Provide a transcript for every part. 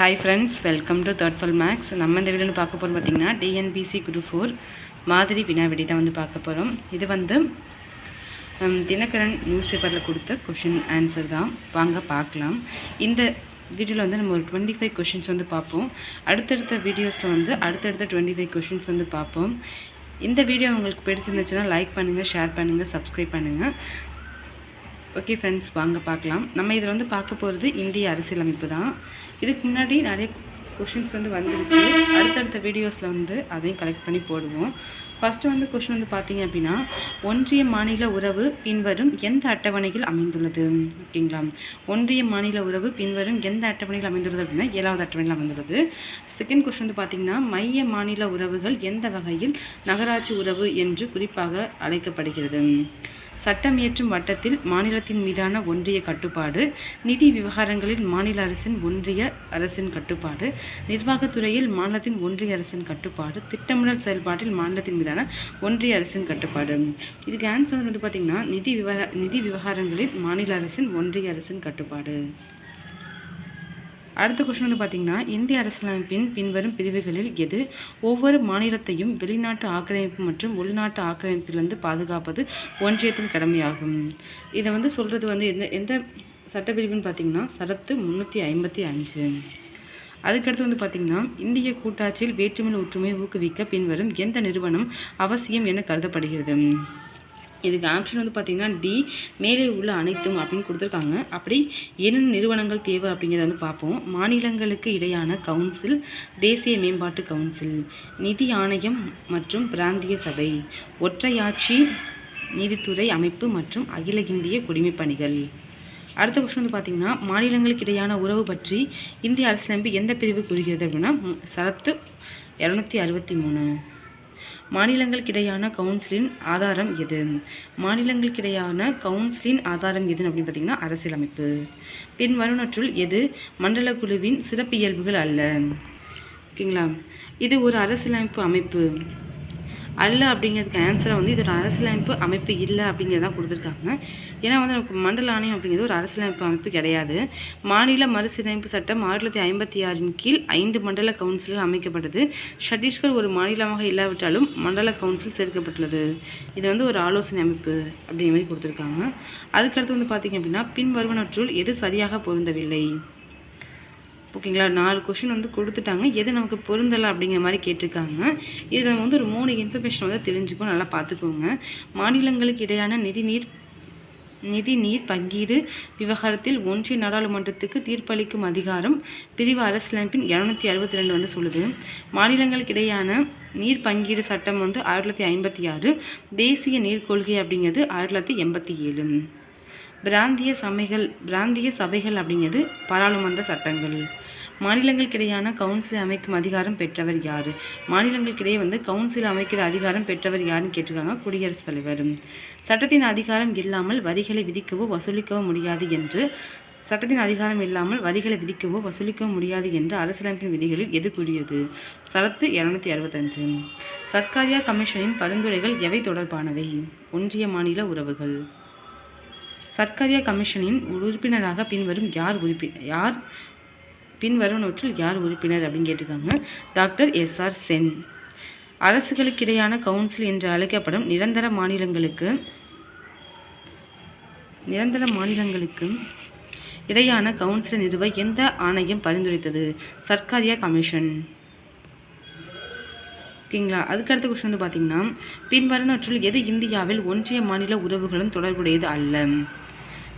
Hi friends welcome to third full max நம்ம இந்த வீடியோவில் பார்க்க போகிறோம் பார்த்தீங்கன்னா டிஎன்பிசி குரூப் ஃபோர் மாதிரி வினாவிடி தான் வந்து பார்க்க போகிறோம் இது வந்து தினகரன் நியூஸ் பேப்பரில் கொடுத்த கொஷின் ஆன்சர் தான். வாங்க பார்க்கலாம். இந்த வீடியோவில் வந்து நம்ம ஒரு டுவெண்ட்டி ஃபைவ் கொஷின்ஸ் வந்து பார்ப்போம். அடுத்தடுத்த வீடியோஸில் வந்து அடுத்தடுத்த டுவெண்ட்டி ஃபைவ் கொஷின்ஸ் வந்து பார்ப்போம். இந்த வீடியோ உங்களுக்கு பிடிச்சிருந்துச்சுன்னா லைக் பண்ணுங்கள் ஷேர் பண்ணுங்கள் சப்ஸ்கிரைப் பண்ணுங்கள் ஓகே ஃப்ரெண்ட்ஸ் வாங்க பார்க்கலாம். நம்ம இதில் வந்து பார்க்க போகிறது இந்திய அரசியலமைப்பு தான். இதுக்கு முன்னாடி நிறைய கொஷின்ஸ் வந்து வந்திருக்கு அடுத்தடுத்த வீடியோஸில் வந்து அதையும் கலெக்ட் பண்ணி போடுவோம். ஃபஸ்ட்டு வந்து கொஷின் வந்து பார்த்தீங்க அப்படின்னா ஒன்றிய மாநில உறவு பின்வரும் எந்த அட்டவணையில் அமைந்துள்ளது? ஓகேங்களா ஒன்றிய மாநில உறவு பின்வரும் எந்த அட்டவணையில் அமைந்துள்ளது அப்படின்னா ஏழாவது அட்டவணையில் அமைந்துள்ளது. செகண்ட் கொஷின் வந்து பார்த்தீங்கன்னா மைய மாநில உறவுகள் எந்த வகையில் நகராட்சி உறவு என்று குறிப்பாக அழைக்கப்படுகிறது? சட்டம் இயற்றும் வட்டத்தில் மாநிலத்தின் மீதான ஒன்றிய கட்டுப்பாடு நிதி விவகாரங்களில் மாநில அரசின் ஒன்றிய அரசின் கட்டுப்பாடு நிர்வாகத்துறையில் மாநிலத்தின் ஒன்றிய அரசின் கட்டுப்பாடு திட்டமிடல் செயல்பாட்டில் மாநிலத்தின் மீதான ஒன்றிய அரசின் கட்டுப்பாடு. இதுக்கு ஆன்சர் வந்து பார்த்திங்கன்னா நிதி விவகார நிதி விவகாரங்களில் மாநில அரசின் ஒன்றிய அரசின் கட்டுப்பாடு. அடுத்த கொஸ்டின் வந்து பார்த்தீங்கன்னா இந்திய அரசியலமைப்பின் பின்வரும் பிரிவுகளில் எது? ஒவ்வொரு மாநிலத்தையும் வெளிநாட்டு ஆக்கிரமிப்பு மற்றும் உள்நாட்டு ஆக்கிரமிப்பிலிருந்து பாதுகாப்பது ஒன்றியத்தின் கடமையாகும். இதை வந்து சொல்கிறது வந்து எந்த எந்த சட்டப்பிரிவுன்னு பார்த்தீங்கன்னா சரத்து முந்நூற்றி ஐம்பத்தி அஞ்சு. அதுக்கடுத்து வந்து பார்த்திங்கன்னா இந்திய கூட்டாட்சியில் வேற்றுமை ஒற்றுமையை ஊக்குவிக்க பின்வரும் எந்த நிறுவனம் அவசியம் என கருதப்படுகிறது? இதுக்கு ஆப்ஷன் வந்து பார்த்திங்கன்னா டி மேலே உள்ள அனைத்தும் அப்படின்னு கொடுத்துருக்காங்க. அப்படி என்னென்ன நிறுவனங்கள் தேவை அப்படிங்கிறத வந்து பார்ப்போம். மாநிலங்களுக்கு இடையான கவுன்சில் தேசிய மேம்பாட்டு கவுன்சில் நிதி ஆணையம் மற்றும் பிராந்திய சபை ஒற்றையாட்சி நீதித்துறை அமைப்பு மற்றும் அகில இந்திய குடிமைப் பணிகள். அடுத்த கொஸ்டின் வந்து பார்த்திங்கன்னா மாநிலங்களுக்கு இடையான உறவு பற்றி இந்திய அரசியலமைப்பு எந்த பிரிவு கூறுகிறது அப்படின்னா சரத்து இரநூத்தி அறுபத்தி மூணு. மாநிலங்களுக்கிடையான கவுன்சிலின் ஆதாரம் எது? மாநிலங்களுக்கிடையான கவுன்சிலின் ஆதாரம் எது அப்படின்னு பார்த்தீங்கன்னா அரசியலமைப்பு. பின் வருணற்றுள் எது? மண்டல குழுவின் சிறப்பியல்புகள் அல்ல. ஓகேங்களா? இது ஒரு அரசியலமைப்பு அமைப்பு. அல்ல அப்படிங்கிறதுக்கு ஆன்சரை வந்து இது ஒரு அரசியலமைப்பு அமைப்பு இல்லை அப்படிங்கிறத தான் கொடுத்துருக்காங்க. ஏன்னா வந்து நமக்கு மண்டல ஆணையம் அப்படிங்கிறது ஒரு அரசியலமைப்பு அமைப்பு கிடையாது. மாநில மறுசீரமைப்பு சட்டம் ஆயிரத்தி தொள்ளாயிரத்தி ஐம்பத்தி ஆறின் கீழ் ஐந்து மண்டல கவுன்சில்கள் அமைக்கப்பட்டது. சத்தீஸ்கர் ஒரு மாநிலமாக இல்லாவிட்டாலும் மண்டல கவுன்சில் சேர்க்கப்பட்டுள்ளது. இது வந்து ஒரு ஆலோசனை அமைப்பு அப்படிங்கிற மாதிரி கொடுத்துருக்காங்க. அதுக்கடுத்து வந்து பார்த்திங்க அப்படின்னா பின்வருவனற்றுள் எது சரியாக பொருந்தவில்லை? ஓகேங்களா? நாலு கொஷின் வந்து கொடுத்துட்டாங்க. எது நமக்கு பொருந்தலை அப்படிங்கிற மாதிரி கேட்டிருக்காங்க. இதில் நம்ம வந்து ஒரு மூணு இன்ஃபர்மேஷன் வந்து தெரிஞ்சுக்கோ நல்லா பார்த்துக்கோங்க. மாநிலங்களுக்கு இடையான நிதி நீர் நிதி நீர் பங்கீடு விவகாரத்தில் ஒன்றிய நாடாளுமன்றத்துக்கு தீர்ப்பளிக்கும் அதிகாரம் பிரிவு அரசியலமைப்பின் இரநூத்தி அறுபத்தி ரெண்டு வந்து சொல்லுது. மாநிலங்களுக்கு இடையான நீர் பங்கீடு சட்டம் வந்து ஆயிரத்தி தொள்ளாயிரத்தி ஐம்பத்தி ஆறு. தேசிய நீர் கொள்கை அப்படிங்கிறது ஆயிரத்தி தொள்ளாயிரத்தி எண்பத்தி ஏழு. பிராந்திய சபைகள் பிராந்திய சபைகள் அப்படிங்கிறது பாராளுமன்ற சட்டங்கள். மாநிலங்களுக்கிடையான கவுன்சில் அமைக்கும் அதிகாரம் பெற்றவர் யார்? மாநிலங்களுக்கிடையே வந்து கவுன்சில் அமைக்கிற அதிகாரம் பெற்றவர் யாருன்னு கேட்டிருக்காங்க குடியரசுத் தலைவர். சட்டத்தின் அதிகாரம் இல்லாமல் வரிகளை விதிக்கவோ வசூலிக்கவோ முடியாது என்று சட்டத்தின் அதிகாரம் இல்லாமல் வரிகளை விதிக்கவோ வசூலிக்கவோ முடியாது என்று அரசியலமைப்பின் விதிகளில் எது கூறியது? சரத்து இரநூத்தி அறுபத்தஞ்சு. சர்க்காரியா கமிஷனின் பரிந்துரைகள் எவை தொடர்பானவை? ஒன்றிய மாநில உறவுகள். சர்க்காரியா கமிஷனின் உறுப்பினராக பின்வரும் யார் உறுப்பி யார் பின்வருவனவற்றில் யார் உறுப்பினர் அப்படின்னு கேட்டிருக்காங்க. Doctor SR Sen. அரசுகளுக்கிடையான கவுன்சில் என்று அழைக்கப்படும் நிரந்தர மாநிலங்களுக்கு நிரந்தர மாநிலங்களுக்கு இடையான கவுன்சில் நிறுவ எந்த ஆணையம் பரிந்துரைத்தது? சர்க்காரியா கமிஷன். ஓகேங்களா? அதுக்கடுத்த கொஸ்டின் வந்து பார்த்தீங்கன்னா பின்வருவனற்றுள் எது இந்தியாவில் ஒன்றிய மாநில உறவுகளும் தொடர்புடையது அல்ல?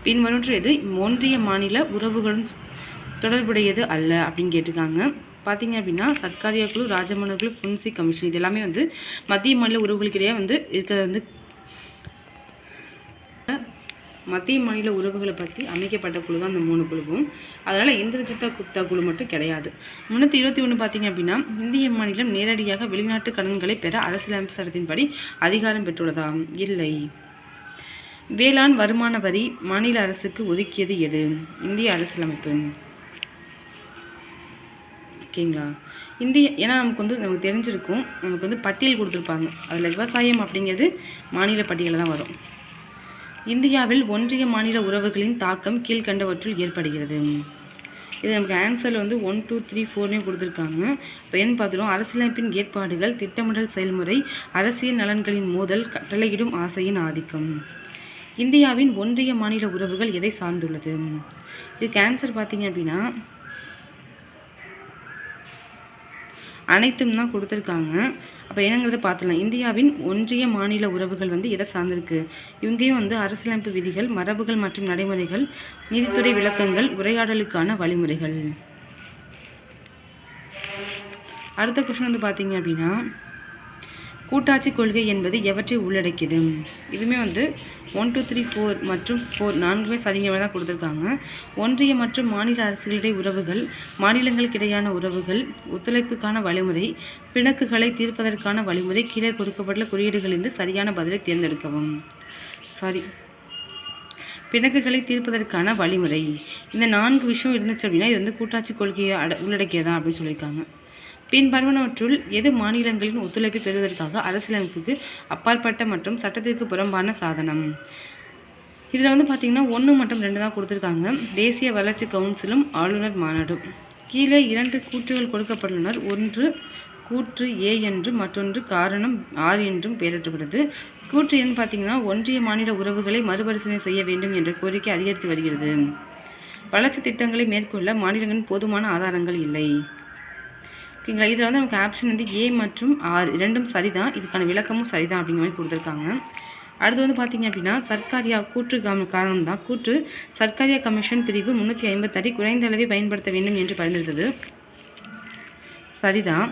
பின்வருன்றது ஒன்றிய மாநில உறவுகளுடன் தொடர்புடையது அல்ல அப்படின்னு கேட்டிருக்காங்க. பார்த்தீங்க அப்படின்னா சர்க்காரியா குழு ராஜமன்ற குழு புன்சி கமிஷன் இது எல்லாமே வந்து மத்திய மாநில உறவுகளுக்கிடையே வந்து இருக்கிறது வந்து மத்திய மாநில உறவுகளை பற்றி அமைக்கப்பட்ட குழு தான் அந்த மூணு குழுவும். அதனால் இந்திரஜித்தா குப்தா குழு மட்டும் கிடையாது. முன்னூற்றி இருபத்தி ஒன்று பார்த்தீங்க அப்படின்னா இந்திய மாநிலம் நேரடியாக வெளிநாட்டு கடன்களை பெற அரசியலமைப்பு சட்டத்தின்படி அதிகாரம் பெற்றுள்ளதா இல்லை. வேளாண் வருமான வரி மாநில அரசுக்கு ஒதுக்கியது எது? இந்திய அரசியலமைப்பு. ஓகேங்களா? இந்திய ஏன்னா நமக்கு வந்து நமக்கு தெரிஞ்சிருக்கும் நமக்கு வந்து பட்டியல் கொடுத்துருப்பாங்க. அதில் விவசாயம் அப்படிங்கிறது மாநில பட்டியலில் தான் வரும். இந்தியாவில் ஒன்றிய மாநில உறவுகளின் தாக்கம் கீழ்க்கண்டவற்றுள் ஏற்படுகிறது. இது நமக்கு ஆன்சரில் வந்து ஒன் டூ த்ரீ ஃபோர்னே கொடுத்துருக்காங்க. இப்போ என்ன பார்த்துருவோம். அரசியலமைப்பின் ஏற்பாடுகள் திட்டமிடல் செயல்முறை அரசியல் நலன்களின் மோதல் கட்டளையிடும் ஆசையின் ஆதிக்கம். இந்தியாவின் ஒன்றிய மாநில உறவுகள் எதை சார்ந்துள்ளது? இது கேன்சர் பார்த்தீங்க அப்படின்னா அனைத்தும் தான் கொடுத்துருக்காங்க. அப்போ என்னங்கிறத பார்த்துலாம் இந்தியாவின் ஒன்றிய மாநில உறவுகள் வந்து எதை சார்ந்திருக்கு? இவங்கேயும் வந்து அரசியலமைப்பு விதிகள் மரபுகள் மற்றும் நடைமுறைகள் நீதித்துறை விளக்கங்கள் உரையாடலுக்கான வழிமுறைகள். அடுத்த கொஸ்டின் வந்து பார்த்தீங்க அப்படின்னா கூட்டாட்சி கொள்கை என்பது எவற்றை உள்ளடக்கியது? இதுவுமே வந்து ஒன் டூ த்ரீ ஃபோர் மற்றும் ஃபோர் நான்குமே சரிங்க தான் கொடுத்துருக்காங்க. ஒன்றிய மற்றும் மாநில அரசுகளிடையே உறவுகள் மாநிலங்களுக்கிடையான உறவுகள் ஒத்துழைப்புக்கான வழிமுறை பிணக்குகளை தீர்ப்பதற்கான வழிமுறை கீழே கொடுக்கப்பட்டுள்ள குறியீடுகளிலிருந்து சரியான பதிலை தேர்ந்தெடுக்கவும். சாரி பிணக்குகளை தீர்ப்பதற்கான வழிமுறை. இந்த நான்கு விஷயம் இருந்துச்சு அப்படின்னா இது வந்து கூட்டாட்சி கொள்கையை அட உள்ளடக்கியதா அப்படின்னு சொல்லியிருக்காங்க. பின்வருவனவற்றுள் எது மாநிலங்களின் ஒத்துழைப்பை பெறுவதற்காக அரசியலமைப்புக்கு அப்பாற்பட்ட மற்றும் சட்டத்திற்கு புறம்பான சாதனம்? இதில் வந்து பார்த்திங்கன்னா ஒன்று மற்றும் ரெண்டு தான் கொடுத்துருக்காங்க. தேசிய வளர்ச்சி கவுன்சிலும் ஆளுநர் மாநாடும். கீழே இரண்டு கூற்றுகள் கொடுக்கப்பட்டுள்ளனர். ஒன்று கூற்று ஏ என்றும் மற்றொன்று காரணம் ஆர் என்றும் பெயரிட்டப்படுது கூற்று எண் பார்த்தீங்கன்னா ஒன்றிய மாநில உறவுகளை மறுபரிசீலனை செய்ய வேண்டும் என்ற கோரிக்கை அதிகரித்து வருகிறது. வளர்ச்சி திட்டங்களை மேற்கொள்ள மாநிலங்களின் போதுமான ஆதாரங்கள் இல்லை. ஓகேங்களா? இதில் வந்து நமக்கு ஆப்ஷன் வந்து ஏ மற்றும் ஆர் இரண்டும் சரிதான். இதுக்கான விளக்கமும் சரிதான் அப்படிங்கிற மாதிரி கொடுத்துருக்காங்க. அடுத்து வந்து பார்த்திங்க அப்படின்னா சர்க்காரியா கூற்று காரணம் தான் கூற்று சர்க்காரியா கமிஷன் பிரிவு முந்நூற்றி ஐம்பத்தடி குறைந்த அளவே பயன்படுத்த வேண்டும் என்று பரிந்துரைத்தது. சரிதான்.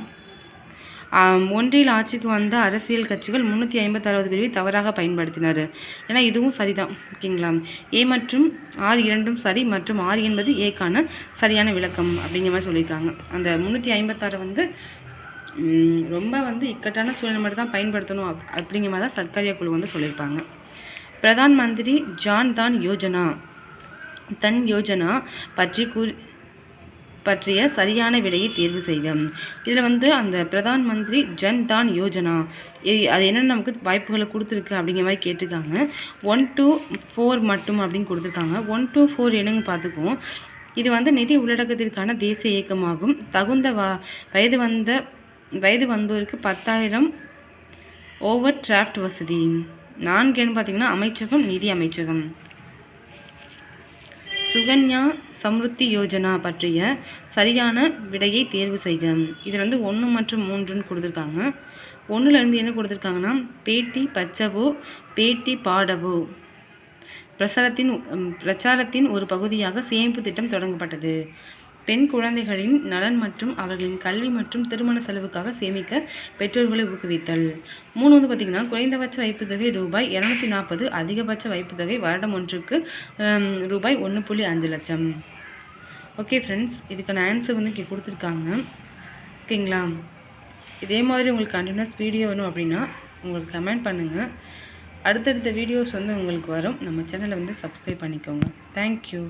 ஒன்றில் ஆட்சிக்கு வந்த அரசியல் கட்சிகள் முந்நூற்றி ஐம்பத்தாறாவது பிரிவை தவறாக பயன்படுத்தினார். ஏன்னா இதுவும் சரிதான் ஓகேங்களா? ஏ மற்றும் ஆர் இரண்டும் சரி மற்றும் ஆர் என்பது ஏக்கான சரியான விளக்கம் அப்படிங்கிற மாதிரி சொல்லியிருக்காங்க. அந்த முந்நூற்றி ஐம்பத்தாறு வந்து ரொம்ப வந்து இக்கட்டான சூழ்நிலை மட்டும் தான் பயன்படுத்தணும் அப் அப்படிங்கிற மாதிரி தான் சர்க்காரியா குழு வந்து சொல்லியிருப்பாங்க. பிரதான் மந்திரி ஜான் தான் யோஜனா. தன் யோஜனா பற்றி கூறி பற்றிய சரியான விடையை தேர்வு செய்க இதில் வந்து அந்த பிரதான் மந்திரி ஜன் தான் யோஜனா. அது என்னென்ன நமக்கு வாய்ப்புகளை கொடுத்துருக்கு அப்படிங்கிற மாதிரி கேட்டிருக்காங்க. ஒன் டூ ஃபோர் மட்டும் அப்படின்னு கொடுத்துருக்காங்க. ஒன் டூ ஃபோர் என்னங்க பார்த்துக்குவோம். இது வந்து நிதி உள்ளடக்கத்திற்கான தேசிய இயக்கமாகும். தகுந்த வ வயது வந்த வயது வந்தோருக்கு பத்தாயிரம் ஓவர் டிராஃப்ட் வசதி. நான்கு பார்த்தீங்கன்னா அமைச்சகம் நிதி அமைச்சகம். சுகன்யா சம்ருத்தி யோஜனா பற்றிய சரியான விடையை தேர்வு செய்க. இதில் வந்து ஒன்று மற்றும் மூன்றுன்னு கொடுத்துருக்காங்க. ஒன்றுலேருந்து என்ன கொடுத்துருக்காங்கன்னா பேட்டி பச்சவோ பேட்டி பாடவோ. பிரசாரத்தின் பிரச்சாரத்தின் ஒரு பகுதியாக சேமிப்பு திட்டம் தொடங்கப்பட்டது. பெண் குழந்தைகளின் நலன் மற்றும் அவர்களின் கல்வி மற்றும் திருமண செலவுக்காக சேமிக்க பெற்றோர்களை ஊக்குவித்தல். மூணு வந்து பார்த்திங்கன்னா குறைந்தபட்ச வைப்பு தொகை ரூபாய் இரநூத்தி நாற்பது அதிகபட்ச வைப்பு தொகை வருடம் ஒன்றுக்கு ரூபாய் ஒன்று புள்ளி அஞ்சு லட்சம். ஓகே ஃப்ரெண்ட்ஸ் இதுக்கான ஆன்சர் வந்து இங்கே கொடுத்துருக்காங்க. ஓகேங்களா இதே மாதிரி உங்களுக்கு கண்டினியூஸ் வீடியோ வேணும் அப்படின்னா உங்களுக்கு கமெண்ட் பண்ணுங்கள் அடுத்தடுத்த வீடியோஸ் வந்து உங்களுக்கு வரும். நம்ம சேனலை வந்து சப்ஸ்கிரைப் பண்ணிக்கோங்க. தேங்க்யூ